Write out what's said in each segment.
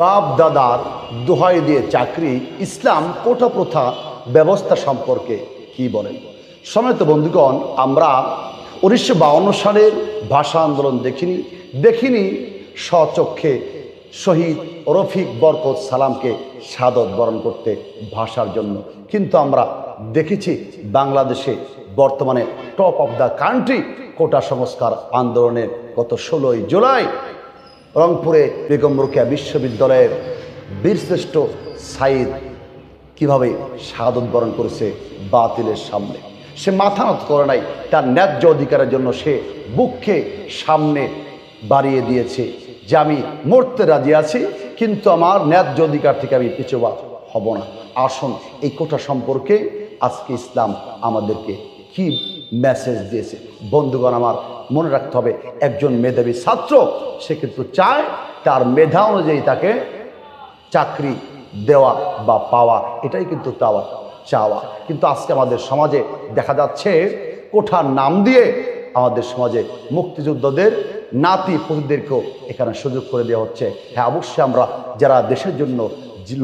বাপ দাদার দোহাই দিয়ে চাকরি, ইসলাম কোটা প্রথা ব্যবস্থা সম্পর্কে কি বলেন? সমেত বন্ধুগণ, আমরা উনিশশো সালের ভাষা আন্দোলন দেখিনি দেখিনি স্বচক্ষে শহীদ রফিক বরকত সালামকে সাদত বরণ করতে ভাষার জন্য। কিন্তু আমরা দেখেছি বাংলাদেশে বর্তমানে top of the country quota সংস্কার আন্দোলনের গত ষোলোই জুলাই রংপুরে বেগম রোকেয়া বিশ্ববিদ্যালয়ের বীরশ্রেষ্ঠ সাইদ কীভাবে শাহাদত বরণ করেছে বাতিলের সামনে? সে মাথা নত করে নাই, তার ন্যায্য অধিকারের জন্য সে বুককে সামনে বাড়িয়ে দিয়েছে যে আমি মরতে রাজি আছি, কিন্তু আমার ন্যায্য অধিকার থেকে আমি পিছুবা হব না। আসুন, এই কোটা সম্পর্কে আজকে ইসলাম আমাদেরকে কি মেসেজ দিয়েছে? বন্ধুগণ আমার মনে রাখতে হবে, একজন মেধাবী ছাত্র সে কিন্তু চায় তার মেধা অনুযায়ী তাকে চাকরি দেওয়া বা পাওয়া, এটাই কিন্তু তাওয়া চাওয়া। কিন্তু আজকে আমাদের সমাজে দেখা যাচ্ছে, কোঠার নাম দিয়ে আমাদের সমাজে মুক্তিযোদ্ধাদের নাতি পুতিদেরকেও এখানে সুযোগ করে দেওয়া হচ্ছে। হ্যাঁ অবশ্যই আমরা যারা দেশের জন্য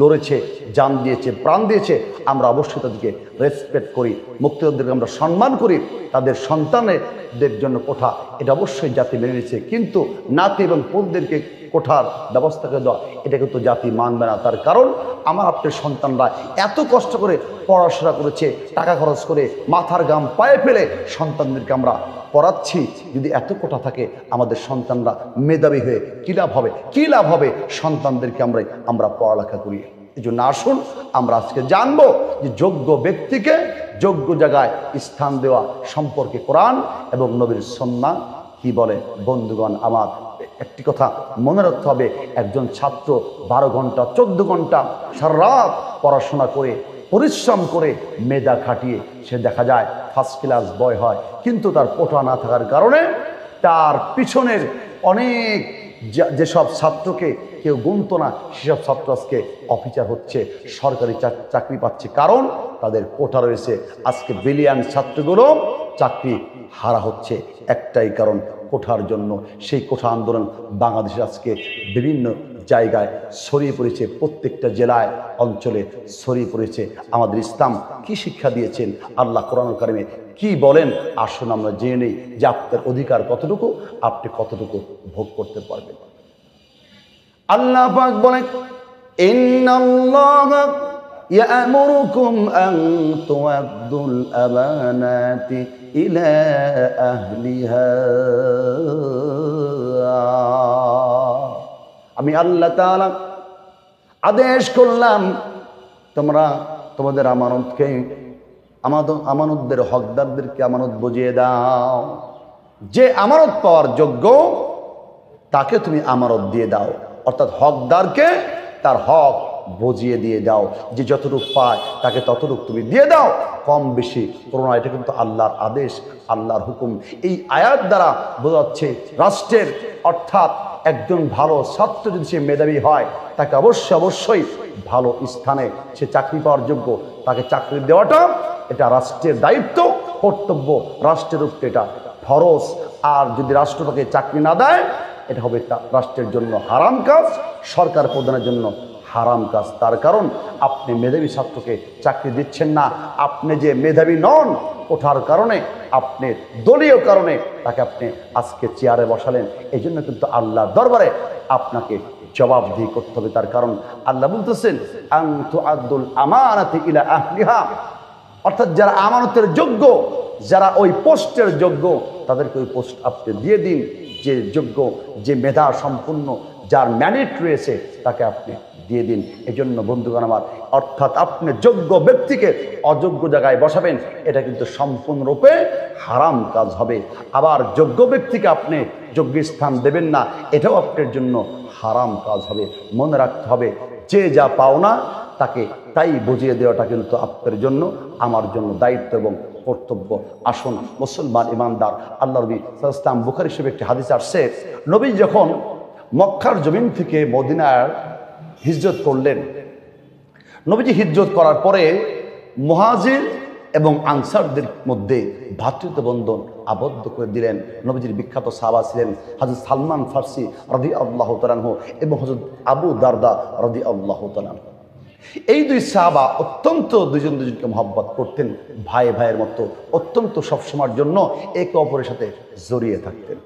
লড়েছে, জান দিয়েছে, প্রাণ দিয়েছে, আমরা অবশ্যই তাদেরকে রেসপেক্ট করি, মুক্তিযোদ্ধাদেরকে আমরা সম্মান করি, তাদের সন্তানদের জন্য কোঠা, এটা অবশ্যই জাতি মেনে নিয়েছে, কিন্তু নাতি এবং পুতদেরকে কোঠার ব্যবস্থাকে দেওয়া এটা কিন্তু জাতি মানবে না, তার কারণ আমার আপনার সন্তানরা এত কষ্ট করে পড়াশোনা করেছে, টাকা খরচ করে মাথার গাম পায়ে ফেলে সন্তানদেরকে আমরা পড়াচ্ছি, যদি এত কোটা থাকে, আমাদের সন্তানরা মেধাবী হয়ে কী লাভ হবে? কী লাভ হবে? সন্তানদেরকে আমরা আমরা পড়ালেখা করি। এই জন্য আসুন, আমরা আজকে জানব যে যোগ্য ব্যক্তিকে যোগ্য জায়গায় স্থান দেওয়া সম্পর্কে কোরআন এবং নবীর সন্না কি বলে? বন্ধুগণ, আমার একটি কথা মনে রাখতে হবে, একজন ছাত্র বারো ঘণ্টা, চোদ্দ ঘণ্টা সারা রাত পড়াশোনা করে, পরিশ্রম করে মেধা খাটিয়ে সে দেখা যায় ফার্স্ট ক্লাস বয় হয়। কিন্তু তার পোটা না থাকার কারণে তার পিছনের অনেক যেসব ছাত্রকে কেউ গুনত না সেসব ছাত্র আজকে অফিসার হচ্ছে, সরকারি চাকরি পাচ্ছে। কারণ তাদের কোটা রয়েছে আজকে বিলিয়ান ছাত্রগুলো চাকরি হারা হচ্ছে। একটাই কারণ, কোঠার জন্য। সেই কোঠা আন্দোলন বাংলাদেশে আজকে বিভিন্ন জায়গায় ছড়িয়ে পড়েছে প্রত্যেকটা জেলায় অঞ্চলে ছড়িয়ে পড়েছে আমাদের ইসলাম কি শিক্ষা দিয়েছেন আল্লাহ কোরআন কারিমে কি বলেন আসুন আমরা জেনে নেই যে আপনার অধিকার কতটুকু আপনি কতটুকু ভোগ করতে পারবেন আল্লাহ পাক বলেন ইন্নাল্লাহ يأمركم أن تؤدوا الأمانات إلى أهلها আমি আল্লাহ তাআলা আদেশ করলাম, তোমরা তোমাদের আমানতকে আমানত আমানতদের হকদারদেরকে আমানত বুঝিয়ে দাও। যে আমানত পাওয়ার যোগ্য, তাকে তুমি আমানত দিয়ে দাও। অর্থাৎ হকদারকে তার হক বুঝিয়ে দিয়ে দাও। যে যতটুকু পায়, তাকে ততটুকু তুমি দিয়ে দাও। কম বেশি করোনা এটা কিন্তু আল্লাহর আদেশ, আল্লাহর হুকুম। এই আয়াত দ্বারা বোঝাচ্ছে রাষ্ট্রের অর্থাৎ একজন ভালো ছাত্র যদি সে মেধাবী হয়, তাকে অবশ্যই অবশ্যই ভালো স্থানে সে চাকরি পাওয়ার যোগ্য। তাকে চাকরি দেওয়াটা এটা রাষ্ট্রের দায়িত্ব, কর্তব্য, রাষ্ট্রের উপরে এটা ফরজ আর যদি রাষ্ট্র তাকে চাকরি না দেয়, এটা হবে রাষ্ট্রের জন্য হারাম কাজ, সরকার প্রদানের জন্য হারাম কাজ। তার কারণ, আপনি মেধাবী ছাত্রকে চাকরি দিচ্ছেন না। আপনি যে মেধাবী নন, ওঠার কারণে, আপনি দলীয় কারণে তাকে আপনি আজকে চেয়ারে বসালেন। এই জন্য কিন্তু আল্লাহর দরবারে আপনাকে জবাবদিহি করতে হবে। তার কারণ, আল্লাহ বলতেছেন আন্তু আব্দুল আমানাতি ইলা আহলিহা। অর্থাৎ যারা আমানতের যোগ্য, যারা ওই পোস্টের যোগ্য, তাদেরকে ওই পোস্ট আপনি দিয়ে দিন। যে যোগ্য, যে মেধা সম্পূর্ণ, যার ম্যানেট রয়েছে, তাকে আপনি দিয়ে দিন। এই জন্য বন্ধুগণ আমার, অর্থাৎ আপনি যোগ্য ব্যক্তিকে অযোগ্য জায়গায় বসাবেন, এটা কিন্তু সম্পূর্ণরূপে হারাম কাজ হবে। আবার যোগ্য ব্যক্তিকে আপনি যোগ্য স্থান দেবেন না, এটাও আপনার জন্য হারাম কাজ হবে। মনে রাখতে হবে, যে যা পাওনা তাকে তাই বুঝিয়ে দেওয়াটা কিন্তু আপনার জন্য, আমার জন্য দায়িত্ব এবং কর্তব্য। আসুন, মুসলমান ইমানদার আল্লাহ নবী ইসলাম বুখারি হিসেবে একটি হাদিস আসছে, নবী যখন মক্কার জমিন থেকে মদিনার হিজরত করলেন। নবীজি হিজরত করার পরে মহাজির এবং আনসারদের মধ্যে ভ্রাতৃত্ব বন্ধন আবদ্ধ করে দিলেন। নবীজির বিখ্যাত সাহাবা ছিলেন হাজরত সালমান ফার্সি রদি আল্লাহ তালাহ এবং হজরত আবু দারদা রদি আল্লাহ তালাহ এই দুই সাহাবা অত্যন্ত দুজন দুজনকে মহব্বত করতেন, ভাই ভাইয়ের মতো, অত্যন্ত সবসময়ের জন্য একে অপরের সাথে জড়িয়ে থাকতেন।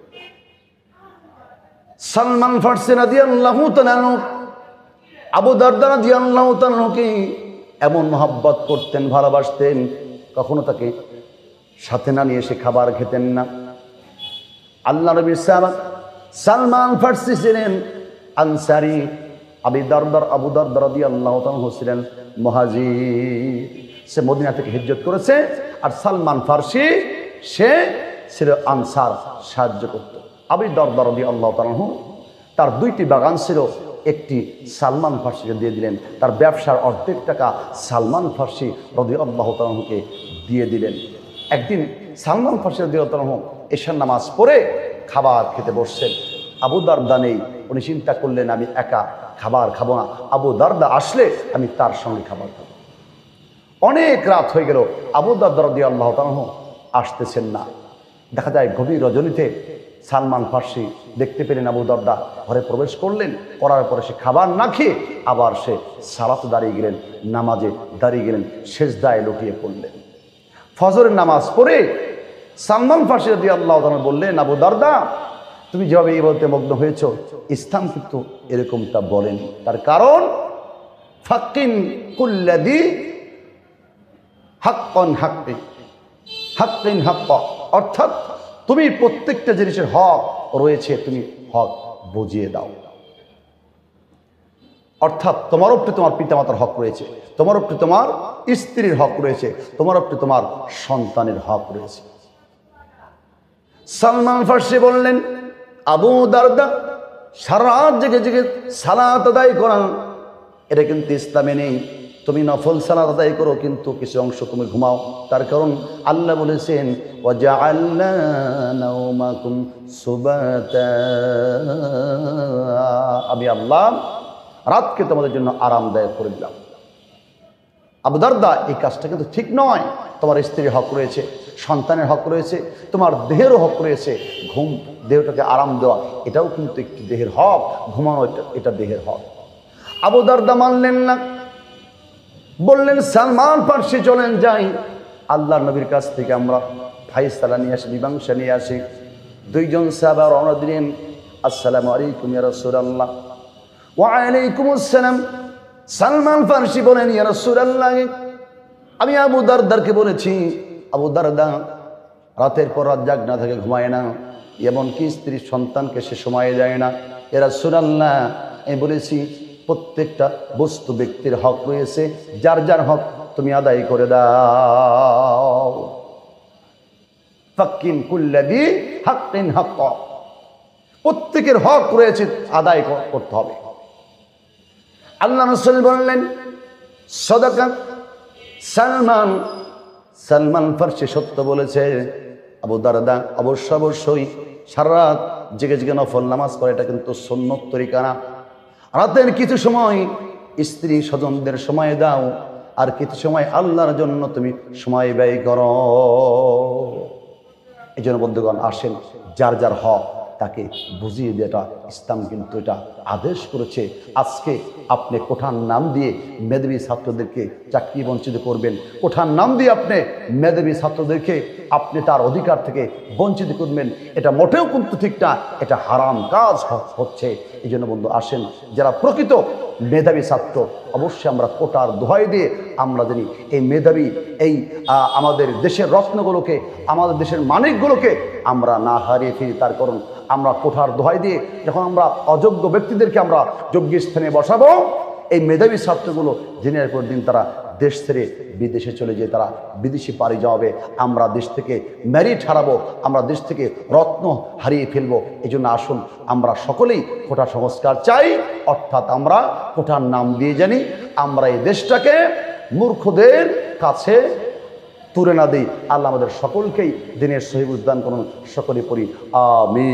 সালমান ফার্সি রাদি আল্লাহ আবু দারদা রাদি আল্লাহ তালকে এমন মহব্বত করতেন, ভালোবাসতেন, কখনো তাকে সাথে না নিয়ে সে খাবার খেতেন না। আল্লাহ নবীর সাহাবা সালমান ফার্সি ছিলেন, আনসারি, আবি দরদর, আবু দরদর রাদি আল্লাহ ছিলেন মহাজির সে মদিনা থেকে হিজ্জত করেছে আর সালমান ফার্সি, সে ছিল আনসার, সাহায্য করত। আবি দরদর রাদি আল্লাহ তার দুইটি বাগান ছিল একটি সালমান ফার্সিকে দিয়ে দিলেন। তার ব্যবসার অর্ধেক টাকা সালমান ফার্সি রদি আল্লাহ দিয়ে দিলেন। একদিন সালমান ফার্সি রদি আল্লাহ এশার নামাজ পড়ে খাবার খেতে বসছেন। আবু দারদা নেই, উনি চিন্তা করলেন, আমি একা খাবার খাব না। আবু দারদা আসলে আমি তার সঙ্গে খাবার খাব। অনেক রাত হয়ে গেল, আবু দারদা রদি আল্লাহ তালহ আসতেছেন না। দেখা যায় গভীর রজনীতে সালমান ফার্সি দেখতে পেলেন আবু দরদা ঘরে প্রবেশ করলেন, করার পরে সে খাবার না খেয়ে আবার সে সালাতে দাঁড়িয়ে গেলেন, নামাজে দাঁড়িয়ে গেলেন শেষ দায়ে লুটিয়ে পড়লেন। ফজরের নামাজ পড়ে সালমান ফার্সি দিয়ে আল্লাহ বললেন, আবু দরদা তুমি যেভাবে বলতে মগ্ন হয়েছ, ইসলাম কিন্তু এরকমটা বলেন। তার কারণ ফাকিন কুল্লাদি হাক্কন হাক্কি, হাক্কিন হাক্ক, অর্থাৎ তুমি প্রত্যেকটা জিনিসের হক রয়েছে, তুমি হক বুঝিয়ে দাও। অর্থাৎ তোমার উপরে তোমার পিতামাতার হক রয়েছে, তোমার উপরে তোমার স্ত্রীর হক রয়েছে, তোমার উপরে তোমার সন্তানের হক রয়েছে। সালমান ফার্সি বললেন, আবু দারদা, সারা রাত জেগে জেগে সালাত আদায় করা এটা কিন্তু ইসলামে নেই। তুমি নফল সালাদ আদায় করো, কিন্তু কিছু অংশ তুমি ঘুমাও। তার কারণ আল্লাহ বলেছেন আমি আল্লাহ রাতকে তোমাদের জন্য আরামদায়ক করে দিলাম। আবদারদা এই কাজটা কিন্তু ঠিক নয়। তোমার স্ত্রীর হক রয়েছে, সন্তানের হক রয়েছে, তোমার দেহেরও হক রয়েছে। ঘুম, দেহটাকে আরাম দেওয়া, এটাও কিন্তু একটি দেহের হক। ঘুমানো এটা দেহের হক। আবুদারদা মানলেন না। বললেন, সালমান পার্সি, চলেন যাই। আল্লাহ নবীর কাছ থেকে আমরা ফাইসালা নিয়ে আসি, মীমাংসা নিয়ে আসি। দুইজন সাহাবা রওনা দিলেন, আসসালামু আলাইকুম ইয়া রাসূলুল্লাহ। ওয়া আসসালাম সালমান ফার্সি বলেন, ইয়া রাসূলুল্লাহ। আমি আবু দারদারকে বলেছি, আবু দারদা, রাতের পর রাত জাগ না থাকে, ঘুমায় না। এমনকি স্ত্রীর সন্তানকে সে সময় যায় না। এরা সুরাল্লাহ আমি বলেছি প্রত্যেকটা বস্তু ব্যক্তির হক রয়েছে, যার যার হক তুমি আদায় করে দাও। ফাক্কিন কুল্লাদি হাক্কিন হাক্ক। প্রত্যেকের হক রয়েছে আদায় করতে হবে। আল্লাহ রসুল বললেন, সদাকা সালমান সালমান ফার্সি সত্য বলেছে, আবু দারদা অবশ্য অবশ্যই সারা রাত জেগে জেগে নফল নামাজ করে এটা কিন্তু সন্ন্যত তরিকা না। রাতের কিছু সময় স্ত্রী স্বজনদের সময় দাও, আর কিছু সময় আল্লাহর জন্য তুমি সময় ব্যয় করো। এই জন্য বন্ধুগণ, আসেন যার যার হক। তাকে বুঝিয়ে দেওয়াটা ইসলাম কিন্তু এটা আদেশ করেছে। আজকে আপনি কোঠার নাম দিয়ে মেধাবী ছাত্রদেরকে চাকরি বঞ্চিত করবেন। কোঠার নাম দিয়ে আপনি মেধাবী ছাত্রদেরকে আপনি তার অধিকার থেকে বঞ্চিত করবেন। এটা মোটেও কিন্তু ঠিক না, এটা হারাম কাজ হচ্ছে। এই জন্য বন্ধু, আসেন, যারা প্রকৃত মেধাবী ছাত্র, অবশ্যই আমরা কোটার দোহাই দিয়ে আমরা জানি এই মেধাবী, এই আমাদের দেশের রত্নগুলোকে, আমাদের দেশের মানিকগুলোকে আমরা না হারিয়ে ফিরি তার কারণ আমরা কোঠার দোহাই দিয়ে যখন আমরা অযোগ্য ব্যক্তিদেরকে আমরা যোগ্য স্থানে বসাবো, এই মেধাবী ছাত্রগুলো দিনের পর দিন তারা দেশ ছেড়ে বিদেশে চলে যেয়ে তারা বিদেশি পাড়ি যাওয়াবে। আমরা দেশ থেকে ম্যারিট হারাবো, আমরা দেশ থেকে রত্ন হারিয়ে ফেলব। এই জন্য আসুন, আমরা সকলেই কোটা সংস্কার চাই। অর্থাৎ আমরা কোঠার নাম দিয়ে জানি, আমরা এই দেশটাকে মূর্খদের কাছে তুলে না দিই। আল্লাহ আমাদের সকলকেই দিনের উদ্যান করুন। সকলে পড়ি আমি